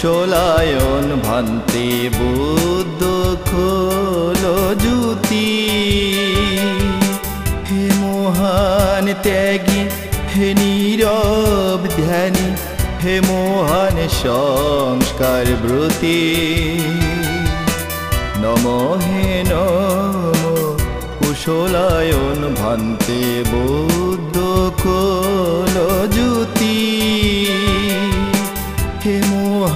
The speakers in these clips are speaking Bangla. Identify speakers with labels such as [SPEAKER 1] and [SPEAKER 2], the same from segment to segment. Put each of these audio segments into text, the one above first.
[SPEAKER 1] কুশলায়ন ভান্তে বুদ্ধ খোল জুতি হে মহান ত্যাগী, হে নীরব ধ্যানী, হে মহান সংস্কার ব্রতী। নম হে নম কুশলায়ন ভান্তে বুদ্ধ কোল জ্যোতি। হে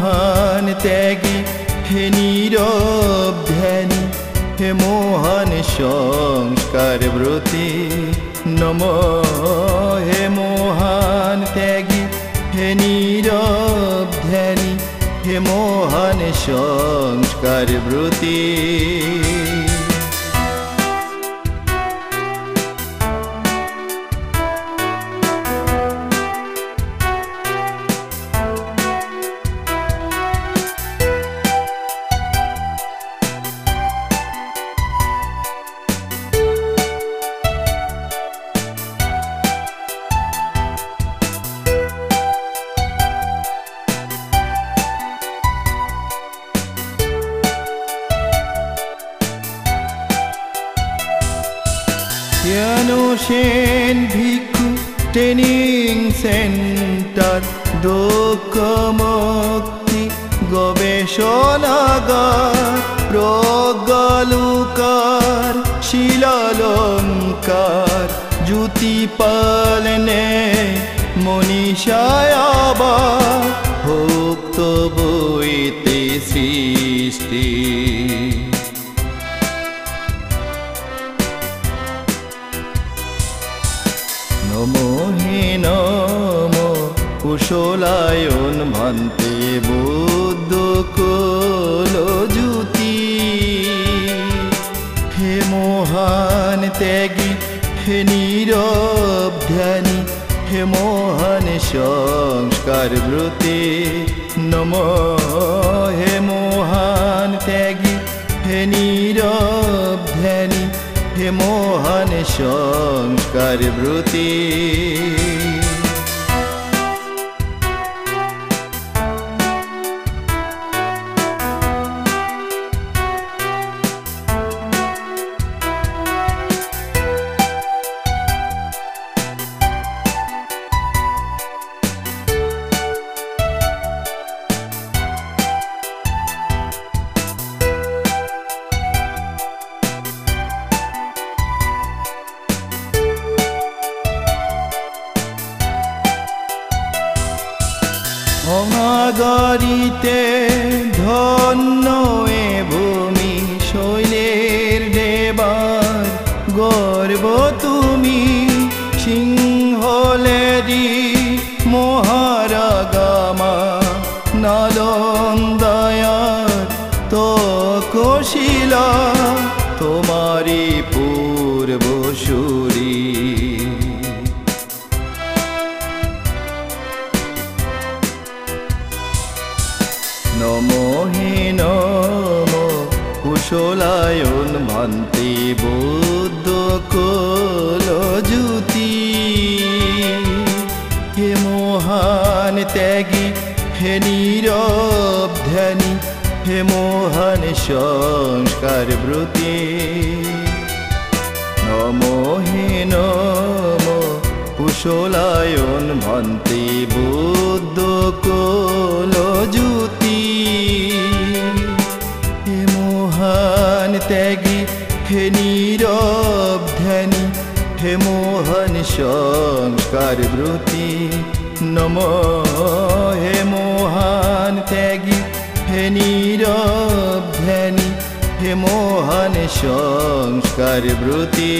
[SPEAKER 1] মহান ত্যাগী হে নীরব ধ্যানী হে মহান সংস্কার ব্রতী নম হে মহান ত্যাগী হে নীরব ধ্যানী হে মহান সংস্কার ব্রতী পিয়ানো সেন ভিক্ষু ট্রেনিং সেন্টার, দক্ষ মুক্তি গবেষণাগার প্রজ্ঞালুকার শিলালঙ্কার, জ্যোতি পালনে মনীষায় আবার বইতে সৃষ্টি। নম কুশলায়ন ভান্তে বুদ্ধ কোল জ্যোতি। হে মহান ত্যাগী, হে নীরব ধ্যানী, হে মহান সংস্কার ব্রতে। নম হে মহান ত্যাগী, হে নীরব ধ্যানী, হে মহান সংস্কার ব্রতী। অনাগরিতে ধন্য এ ভূমি, শৈলের দেবার গর্ব তুমি। সিংহলেরি মহারাগামা নালন্দায়ার তো কশিলা তোমারি পূর্বসূরী। নম কুশলায়ন ভান্তে বুদ্ধ কোল জ্যোতি। হে মহান ত্যাগী, হে নীরব ধ্যানী, হে মহান সংস্কার ব্রতী। নম কুশলায়ন ভান্তে হে নীরব ধ্যানী, হে মোহন সংস্কার ব্রতী, নম হে মোহন ত্যাগী, হে নীরব ধ্যানী, হে মোহন সংস্কার ব্রতী।